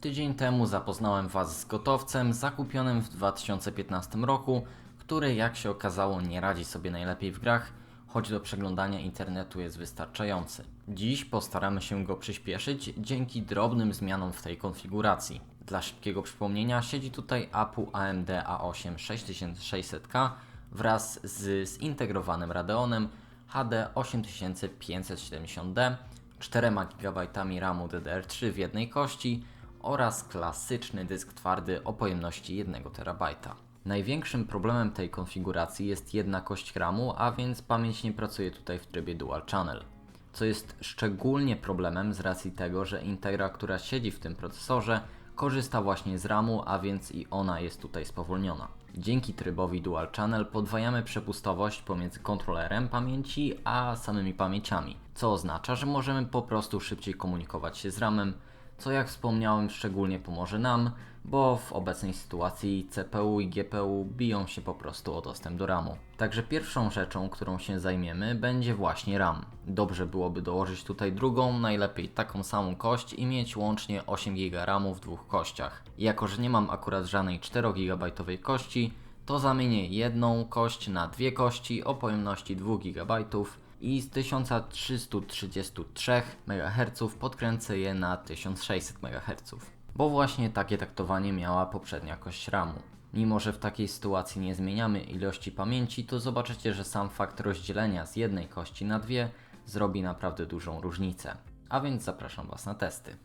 Tydzień temu zapoznałem Was z gotowcem zakupionym w 2015 roku, który jak się okazało nie radzi sobie najlepiej w grach, choć do przeglądania internetu jest wystarczający. Dziś postaramy się go przyspieszyć dzięki drobnym zmianom w tej konfiguracji. Dla szybkiego przypomnienia siedzi tutaj APU AMD A8 6600K wraz z zintegrowanym Radeonem HD 8570D, 4 GB RAMu DDR3 w jednej kości oraz klasyczny dysk twardy o pojemności 1 TB. Największym problemem tej konfiguracji jest jedna kość RAMu, a więc pamięć nie pracuje tutaj w trybie Dual Channel. Co jest szczególnie problemem z racji tego, że Integra, która siedzi w tym procesorze, korzysta właśnie z RAMu, a więc i ona jest tutaj spowolniona. Dzięki trybowi Dual Channel podwajamy przepustowość pomiędzy kontrolerem pamięci a samymi pamięciami, co oznacza, że możemy po prostu szybciej komunikować się z RAMem, co jak wspomniałem szczególnie pomoże nam, bo w obecnej sytuacji CPU i GPU biją się po prostu o dostęp do RAMu. Także pierwszą rzeczą, którą się zajmiemy będzie właśnie RAM. Dobrze byłoby dołożyć tutaj drugą, najlepiej taką samą kość i mieć łącznie 8 GB RAMu w dwóch kościach. Jako, że nie mam akurat żadnej 4 GB kości, to zamienię jedną kość na dwie kości o pojemności 2 GB i z 1333 MHz podkręcę je na 1600 MHz. Bo właśnie takie taktowanie miała poprzednia kość RAMu. Mimo, że w takiej sytuacji nie zmieniamy ilości pamięci, to zobaczycie, że sam fakt rozdzielenia z jednej kości na dwie zrobi naprawdę dużą różnicę. A więc zapraszam Was na testy.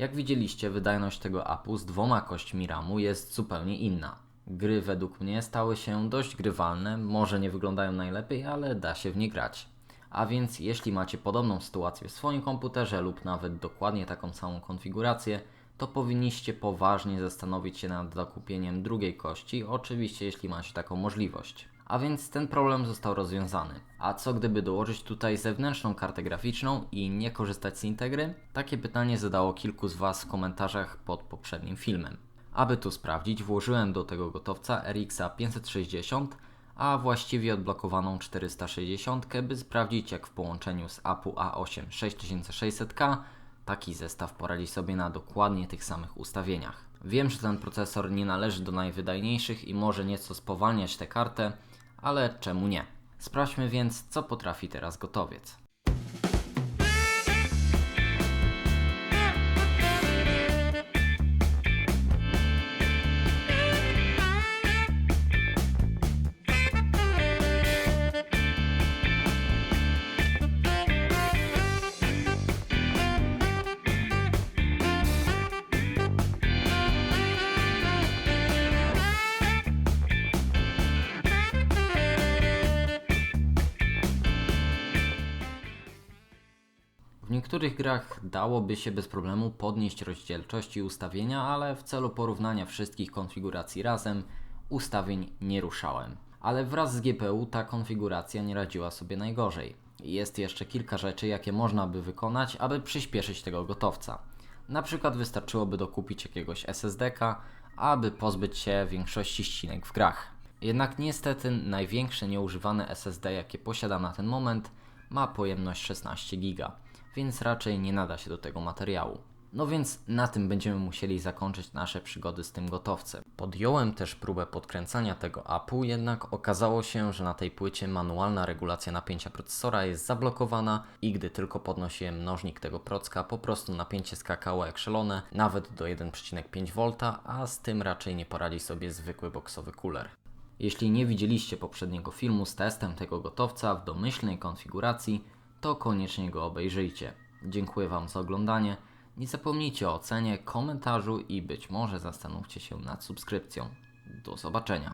Jak widzieliście, wydajność tego apu z dwoma kośćmi RAMu jest zupełnie inna. Gry według mnie stały się dość grywalne, może nie wyglądają najlepiej, ale da się w nie grać. A więc jeśli macie podobną sytuację w swoim komputerze lub nawet dokładnie taką samą konfigurację, to powinniście poważnie zastanowić się nad zakupieniem drugiej kości, oczywiście jeśli macie taką możliwość. A więc ten problem został rozwiązany. A co gdyby dołożyć tutaj zewnętrzną kartę graficzną i nie korzystać z Integry? Takie pytanie zadało kilku z Was w komentarzach pod poprzednim filmem. Aby to sprawdzić, włożyłem do tego gotowca RX 560, a właściwie odblokowaną 460, by sprawdzić jak w połączeniu z APU A8 6600K taki zestaw poradzi sobie na dokładnie tych samych ustawieniach. Wiem, że ten procesor nie należy do najwydajniejszych i może nieco spowalniać tę kartę, ale czemu nie? Sprawdźmy więc, co potrafi teraz gotowiec. W niektórych grach dałoby się bez problemu podnieść rozdzielczość i ustawienia, ale w celu porównania wszystkich konfiguracji razem ustawień nie ruszałem. Ale wraz z GPU ta konfiguracja nie radziła sobie najgorzej. Jest jeszcze kilka rzeczy, jakie można by wykonać, aby przyspieszyć tego gotowca. Na przykład wystarczyłoby dokupić jakiegoś SSD-ka, aby pozbyć się większości ścinek w grach. Jednak niestety największe nieużywane SSD, jakie posiadam na ten moment, ma pojemność 16 GB, więc raczej nie nada się do tego materiału. No więc na tym będziemy musieli zakończyć nasze przygody z tym gotowcem. Podjąłem też próbę podkręcania tego apu, jednak okazało się, że na tej płycie manualna regulacja napięcia procesora jest zablokowana i gdy tylko podnosiłem mnożnik tego procka, po prostu napięcie skakało jak szalone, nawet do 1,5 V, a z tym raczej nie poradzi sobie zwykły boksowy cooler. Jeśli nie widzieliście poprzedniego filmu z testem tego gotowca w domyślnej konfiguracji, to koniecznie go obejrzyjcie. Dziękuję Wam za oglądanie. Nie zapomnijcie o ocenie, komentarzu i być może zastanówcie się nad subskrypcją. Do zobaczenia.